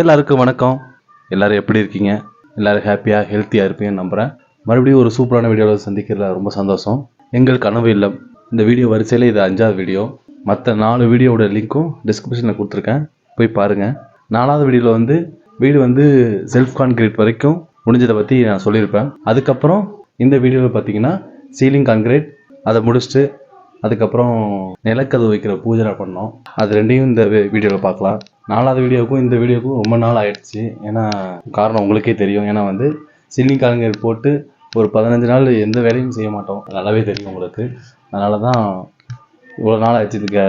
எல்லாருக்கும் வணக்கம். எல்லோரும் எப்படி இருக்கீங்க? எல்லோரும் ஹாப்பியாக ஹெல்த்தியாக இருப்பீங்கன்னு நம்புகிறேன் மறுபடியும் ஒரு சூப்பரான வீடியோவில் சந்திக்கிறதுல ரொம்ப சந்தோஷம். எங்கள் கனவு இல்லம். இந்த வீடியோ வரிசையில் இது அஞ்சாவது வீடியோ. மற்ற நாலு வீடியோவோட லிங்க்கும் டிஸ்கிரிப்ஷனில் கொடுத்துருக்கேன். போய் பாருங்கள் நாலாவது வீடியோவில் வந்து வீடு வந்து செல்ஃப் கான்கிரீட் வரைக்கும் முடிஞ்சதை பற்றி நான் சொல்லியிருப்பேன். அதுக்கப்புறம் இந்த வீடியோவில் பார்த்தீங்கன்னா சீலிங் கான்கிரீட் அதை முடிச்சுட்டு அதுக்கப்புறம் நிலக்கதவு வைக்கிற பூஜை பண்ணோம். அது ரெண்டையும் இந்த வீடியோவில் பார்க்கலாம். நாலாவது வீடியோவுக்கும் இந்த வீடியோவுக்கும் ரொம்ப நாள் ஆயிடுச்சு. ஏன்னா காரணம் உங்களுக்கே தெரியும். ஏன்னா வந்து சீலிங் காலங்கர் போட்டு ஒரு பதினஞ்சு நாள் எந்த வேலையும் செய்ய மாட்டோம். நல்லாவே தெரியும் உங்களுக்கு. அதனால தான் இவ்வளோ நாள் ஆயிடுச்சு இதுக்கு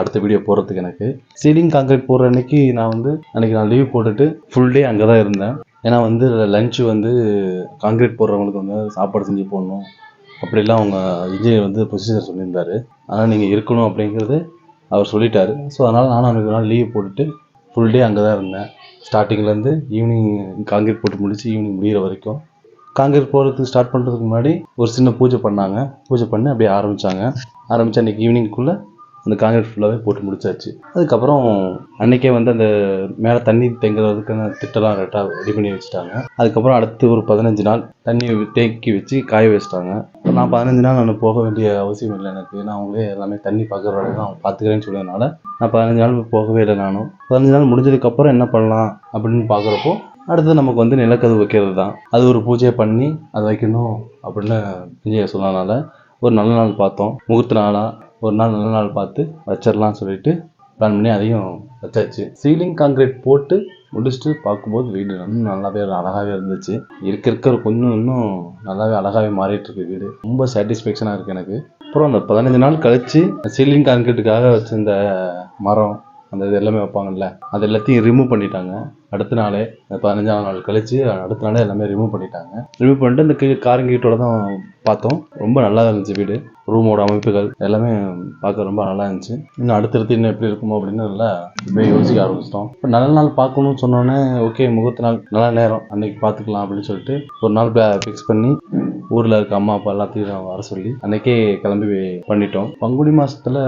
அடுத்த வீடியோ போடுறதுக்கு எனக்கு. சீலிங் காங்கிரீட் போடுற அன்னைக்கு நான் வந்து அன்றைக்கி நான் லீவ் போட்டுட்டு ஃபுல் டே அங்கே தான் இருந்தேன். ஏன்னா வந்து லஞ்சு வந்து காங்கிரீட் போடுறவங்களுக்கு வந்து சாப்பாடு செஞ்சு போடணும். அப்படிலாம் அவங்க இன்ஜினியர் வந்து ப்ரொசீஜர் சொல்லியிருந்தாரு. ஆனால் நீங்கள் இருக்கணும் அப்படிங்கிறது அவர் சொல்லிட்டார். ஸோ அதனால் நானும் அன்றைக்கு நாள் லீவ் போட்டுட்டு ஃபுல் டே அங்கே தான் இருந்தேன் ஸ்டார்டிங்லேருந்து ஈவினிங் காங்கிரீட் போட்டு முடித்து ஈவினிங் முடிகிற வரைக்கும். காங்கிரீட் போகிறதுக்கு ஸ்டார்ட் பண்ணுறதுக்கு முன்னாடி ஒரு சின்ன பூஜை பண்ணாங்க. பூஜை பண்ணி அப்படியே ஆரம்பித்தாங்க ஆரம்பித்து அன்றைக்கி ஈவினிங்குள்ளே அந்த கான்கிரீட் ஃபுல்லாகவே போட்டு முடிச்சாச்சு. அதுக்கப்புறம் அன்றைக்கே வந்து அந்த மேலே தண்ணி தேங்குறதுக்கான திட்டம்லாம் கரெக்டாக ரெடி பண்ணி வச்சுட்டாங்க. அதுக்கப்புறம் அடுத்து ஒரு பதினஞ்சு நாள் தண்ணி தேக்கி வச்சு காய வச்சுட்டாங்க. அப்புறம் நான் பதினஞ்சு நாள் நான் போக வேண்டிய அவசியம் இல்லை எனக்கு. நான் அவங்களே எல்லாமே தண்ணி பார்க்குற வரைக்கும் தான் பார்த்துக்கிறேன்னு சொன்னதுனால நான் பதினஞ்சு நாள் போகவே இல்லை நானும். பதினஞ்சு நாள் முடிஞ்சதுக்கப்புறம் என்ன பண்ணலாம் அப்படின்னு பார்க்குறப்போ அடுத்து நமக்கு வந்து நிலக்கதவு வைக்கிறது தான். அது ஒரு பூஜையை பண்ணி அதை வைக்கணும் அப்படின்னு விஜய சொன்னதுனால ஒரு நல்ல நாள் பார்த்தோம். முகூர்த்த நாளாக ஒரு நாள் நல்ல நாள் பார்த்து வச்சிடலாம்னு சொல்லிட்டு பிளான் பண்ணி அதையும் வச்சாச்சு. சீலிங் காங்கிரீட் போட்டு முடிச்சுட்டு பார்க்கும்போது வீடு இன்னும் நல்லாவே அழகாகவே இருந்துச்சு. இருக்க இருக்கிற கொஞ்சம் இன்னும் நல்லாவே அழகாகவே மாறிட்டு இருக்கு வீடு. ரொம்ப சாட்டிஸ்ஃபேக்ஷனாக இருக்குது எனக்கு. அப்புறம் அந்த பதினஞ்சு நாள் கழிச்சு சீலிங் கான்கிரீட்டுக்காக வச்சிருந்த மரம் அந்த இது எல்லாமே வைப்பாங்கல்ல அது எல்லாத்தையும் ரிமூவ் பண்ணிட்டாங்க. அடுத்த நாளே பதினஞ்சாம் நாள் கழிச்சு அடுத்த நாளே எல்லாமே ரிமூவ் பண்ணிட்டாங்க. ரிமூவ் பண்ணிட்டு இந்த கீழே காரங்கீட்டோட தான் பார்த்தோம். ரொம்ப நல்லா இருந்துச்சு வீடு. ரூமோட அமைப்புகள் எல்லாமே பார்க்க ரொம்ப நல்லா இருந்துச்சு. இன்னும் அடுத்தடுத்து இன்னும் எப்படி இருக்குமோ அப்படின்னு நல்லா இப்படியே யோசிக்க ஆரம்பிச்சிட்டோம். இப்போ நல்ல நாள் பார்க்கணும்னு சொன்னோன்னே ஓகே முகூர்த்த நாள் நல்ல நேரம் அன்னைக்கு பார்த்துக்கலாம் அப்படின்னு சொல்லிட்டு ஒரு நாள் ஃபிக்ஸ் பண்ணி ஊரில் இருக்க அம்மா அப்பா எல்லாத்தையும் வர சொல்லி அன்னைக்கே கிளம்பி பண்ணிட்டோம். பங்குனி மாசத்துல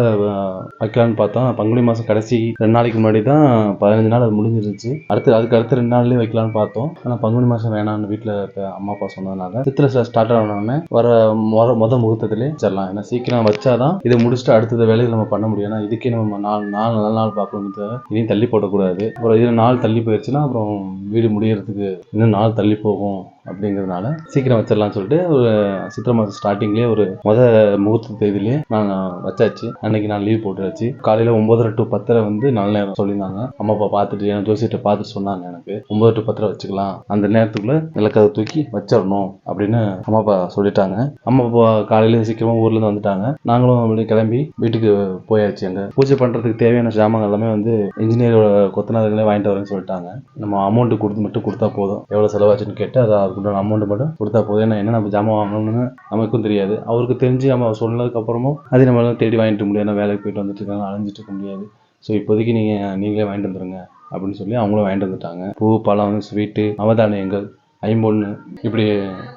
வைக்கலான்னு பார்த்தோம். பங்குனி மாதம் கடைசி ரெண்டு நாளைக்கு முன்னாடி தான் பதினஞ்சு நாள் அது முடிஞ்சிருந்துச்சு. அடுத்து அதுக்கு அடுத்து ரெண்டு நாள்லயே வைக்கலாம்னு பார்த்தோம். ஆனால் பங்குனி மாதம் வேணாம்னு வீட்டில் அம்மா அப்பா சொன்னதுனால சித்திரை ஸ்டார்ட் ஆனோடனே வர முத முத முகூர்த்தத்திலே வச்சிடலாம். ஏன்னா சீக்கிரம் வச்சாதான் இதை முடிச்சுட்டு அடுத்தது வேலையை நம்ம பண்ண முடியும். ஏன்னா இதுக்கே நம்ம நாலு நாலு நல்ல நாள் பார்க்கணும் இதையும் தள்ளி போடக்கூடாது. அப்புறம் இது நாள் தள்ளி போயிடுச்சுன்னா அப்புறம் வீடு முடியறதுக்கு இன்னும் நாள் தள்ளி போகும். அப்படிங்கிறதுனால சீக்கிரம் வச்சிடலாம்னு சொல்லிட்டு ஒரு சித்திரை மாதம் ஸ்டார்டிங்லேயே ஒரு முத முகூர்த்த தேதியிலேயே நான் வச்சாச்சு. அன்னைக்கு நான் லீவ் போட்டுருச்சு காலையில் ஒம்பதரை டு பத்தரை வந்து நல்ல நேரம் சொல்லியிருந்தாங்க. அம்மா அப்பா பார்த்துட்டு என் ஜோசியத்தை பார்த்துட்டு சொன்னாங்க எனக்கு. ஒம்பது டு பத்தரை வச்சுக்கலாம். அந்த நேரத்துக்குள்ளே நிலக்கதை தூக்கி வச்சிடணும் அப்படின்னு அம்மா அப்பா சொல்லிட்டாங்க. அம்மா அப்பா காலையில சீக்கிரமாக ஊர்லேருந்து வந்துட்டாங்க. நாங்களும் அப்படியே கிளம்பி வீட்டுக்கு போயாச்சு அங்கே. பூஜை பண்ணுறதுக்கு தேவையான ஜாமான் எல்லாமே வந்து இன்ஜினியரோட கொத்தனார்களே வாங்கிட்டு வரேன்னு சொல்லிட்டாங்க. நம்ம அமௌண்ட்டு கொடுத்து மட்டும் கொடுத்தா போதும். எவ்வளோ செலவாச்சுன்னு கேட்டு அதை அதுக்குண்டான அமௌண்ட் மட்டும் கொடுத்தா போதும். ஏன்னா என்ன நம்ம ஜாமான் வாங்கணும்னு நமக்கும் தெரியாது. அவருக்கு தெரிஞ்சு நம்ம சொன்னதுக்கு அப்புறமும் அதை நம்மளால தேடி வாங்கிட்டு முடியாது. ஏன்னா வேலைக்கு போயிட்டு வந்துட்டு இருக்காங்க அலைஞ்சிட்டு இருக்க முடியாது. ஸோ இப்போதைக்கு நீங்கள் நீங்களே வாங்கிட்டு வந்துருங்க அப்படின்னு சொல்லி அவங்களும் வாங்கிட்டு வந்துட்டாங்க. பூ பழம் ஸ்வீட்டு அவதானியங்கள். ஐம்பொன்று இப்படி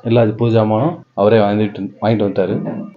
எல்லா பூஜை ஜாமானும் அவரே வாங்கிட்டு வாங்கிட்டு வந்துட்டாரு.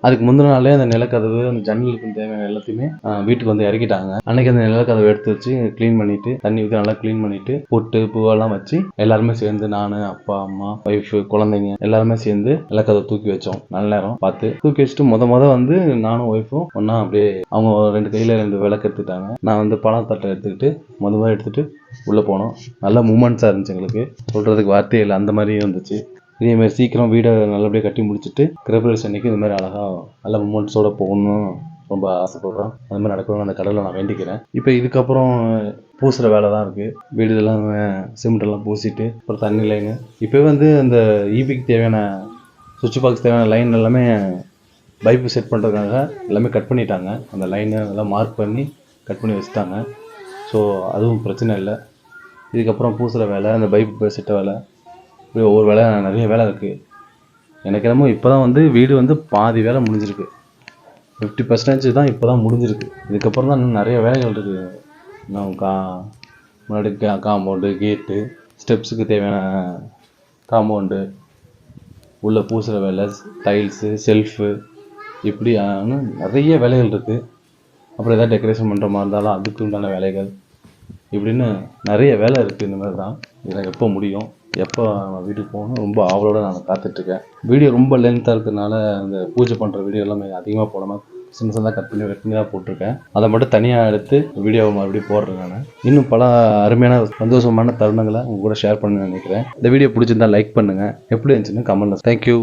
அதுக்கு முந்தின நாளே அந்த நிலக்கதவு அந்த ஜன்னலுக்கு தேவையான எல்லாத்தையுமே வீட்டுக்கு வந்து இறக்கிட்டாங்க. அன்னைக்கு அந்த நிலக்கதவை எடுத்து வச்சு க்ளீன் பண்ணிட்டு தண்ணி ஊற்றி நல்லா க்ளீன் பண்ணிட்டு பொட்டு பூவெல்லாம் வச்சு எல்லாருமே சேர்ந்து நான் அப்பா அம்மா ஒய்ஃப் குழந்தைங்க எல்லாருமே சேர்ந்து நிலக்கதவை தூக்கி வச்சோம். நல்ல நேரம் பார்த்து தூக்கி வச்சுட்டு முத முத வந்து நானும் ஒய்ஃபும் ஒன்றா அப்படியே அவங்க ரெண்டு கையில் ரெண்டு விளக்கு எடுத்துட்டாங்க நான் வந்து பழத்தட்டை எடுத்துக்கிட்டு முத முத எடுத்துட்டு உள்ளே போனோம். நல்ல மூமெண்ட்ஸாக இருந்துச்சு எங்களுக்கு. சொல்கிறதுக்கு வார்த்தையே இல்லை. அந்த மாதிரியும் இருந்துச்சு. இதே மாதிரி சீக்கிரம் வீடை நல்லபடியாக கட்டி முடிச்சுட்டு கிரபரேஷன் அன்றைக்கி இந்த மாதிரி அழகாக நல்ல மூமெண்ட்ஸோடு போகணும் ரொம்ப ஆசைப்படுறேன் அது மாதிரி நடக்கணும்னு அந்த கடவுளை நான் வேண்டிக்கிறேன். இப்போ இதுக்கப்புறம் பூசுகிற வேலை தான் இருக்குது வீடு எல்லாம் சிமெண்டெல்லாம் பூசிட்டு அப்புறம் தண்ணி லைனு இப்போ வந்து அந்த ஈபிக்கு தேவையான சுவிட்ச் பாக்ஸ் தேவையான லைன் எல்லாமே பைப்பு செட் பண்ணுறதுக்காக எல்லாமே கட் பண்ணிட்டாங்க. அந்த லைனை எல்லாம் மார்க் பண்ணி கட் பண்ணி வச்சுட்டாங்க. ஸோ அதுவும் பிரச்சனை இல்லை. இதுக்கப்புறம் பூசுகிற வேலை அந்த பைப் செட்ட வேலை. இப்படி ஒவ்வொரு வேலை நிறைய வேலை இருக்குது எனக்கு என்னமோ இப்போ தான் வந்து வீடு வந்து பாதி வேலை முடிஞ்சிருக்கு. ஃபிஃப்டி பர்சன்டேஜ் தான் இப்போ தான் முடிஞ்சிருக்கு. இதுக்கப்புறம் தான் இன்னும் நிறைய வேலைகள் இருக்குது இன்னும் கா முன்னாடி கா காம்பவுண்டு கேட்டு ஸ்டெப்ஸுக்கு தேவையான காம்பவுண்டு உள்ளே பூசுகிற வேலை டைல்ஸு செல்ஃபு இப்படி நிறைய வேலைகள் இருக்குது அப்புறம் எதாவது டெக்கரேஷன் பண்ணுற மாதிரி இருந்தாலும் அதுக்கு உண்டான வேலைகள். இப்படின்னு நிறைய வேலை இருக்குது இந்த மாதிரி தான். இதெல்லாம் எப்போ முடியும்? எப்போ நம்ம வீட்டுக்கு போகணும்? ரொம்ப ஆவலோட நான் காத்துட்ருக்கேன் வீடியோ ரொம்ப லென்த்தாக இருக்கிறதுனால இந்த பூஜை பண்ணுற வீடியோ எல்லாமே அதிகமாக போடாமல் சின்ன சின்னதாக கட் பண்ணி கட் பண்ணி தான் போட்டிருக்கேன். அதை மட்டும் தனியாக எடுத்து வீடியோவை மறுபடியும் போடுறேன் நான். இன்னும் பல அருமையான சந்தோஷமான தருணங்களை உங்கள் கூட ஷேர் பண்ண நினைக்கிறேன். இந்த வீடியோ பிடிச்சிருந்தா லைக் பண்ணுங்கள் எப்படி இருந்துச்சுன்னு கமெண்ட்ல தேங்க்யூ